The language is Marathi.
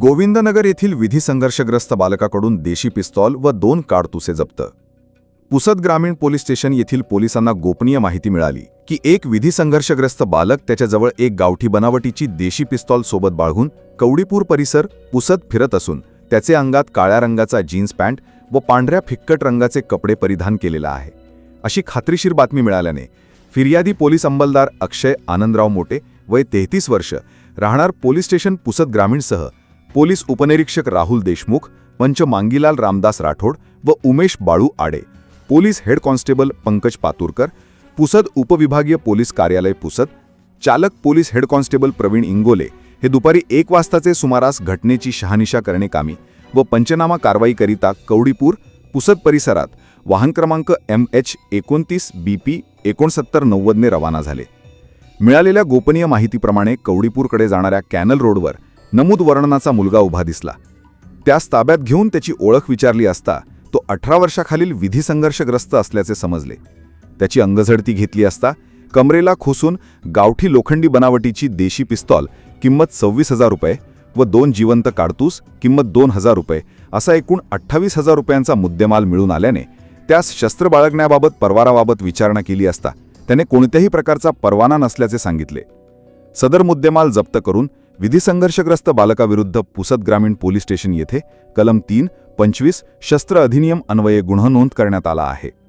गोविंदनगर येथील विधी संघर्षग्रस्त बालकाकडून देशी पिस्तॉल व दोन काडतुसे जप्त. पुसद ग्रामीण पोलीस स्टेशन येथील पोलिसांना गोपनीय माहिती मिळाली की एक विधी संघर्षग्रस्त बालक त्याच्याजवळ एक गावठी बनावटीची देशी पिस्तॉल सोबत बाळगून कवडीपूर परिसर पुसद फिरत असून त्याचे अंगात काळ्या रंगाचा जीन्स पॅन्ट व पांढऱ्या फिक्कट रंगाचे कपडे परिधान केलेला आहे. अशी खात्रीशीर बातमी मिळाल्याने फिर्यादी पोलीस अंमलदार अक्षय आनंदराव मोटे वय तेहतीस वर्ष राहणार पोलीस स्टेशन पुसद ग्रामीणसह पोलीस उपनिरीक्षक राहुल देशमुख पंच मांगीलाल रामदास राठोड व Umesh Balu Ade. Police head constable Pankaj Paturkar Pusad उपविभागीय पोलीस कार्यालय पुसद चालक police head constable Pravin Ingole हे दुपारी एक वाजताचे सुमारास घटनेची शहानिशा करणे कामी व पंचनामा कारवाईकरिता कवडीपूर पुसद परिसरात वाहन क्रमांक एम एच एकोणतीस बी पी एकोणसत्तर नव्वदने रवाना झाले. मिळालेल्या गोपनीय माहितीप्रमाणे कवडीपूरकडे जाणाऱ्या कॅनल रोडवर नमूद वर्णनाचा मुलगा उभा दिसला. त्यास ताब्यात घेऊन त्याची ओळख विचारली असता तो अठरा वर्षाखालील विधी संघर्षग्रस्त असल्याचे समजले. त्याची अंगझडती घेतली असता कमरेला खोसून गावठी लोखंडी बनावटीची देशी पिस्तॉल किंमत सव्वीस हजार रुपये व दोन जिवंत काडतूस किंमत दोन हजार रुपये असा एकूण अठ्ठावीस हजार रुपयांचा मुद्देमाल मिळून आल्याने त्यास शस्त्र बाळगण्याबाबत परवाराबाबत विचारणा केली असता त्याने कोणत्याही प्रकारचा परवाना नसल्याचे सांगितले. सदर मुद्देमाल जप्त करून विधी संघर्षग्रस्त बालकाविरुद्ध पुसद ग्रामीण पोलीस स्टेशन येथे कलम तीन पंचवीस शस्त्र अधिनियम अन्वये गुन्हा नोंद करण्यात आला आहे.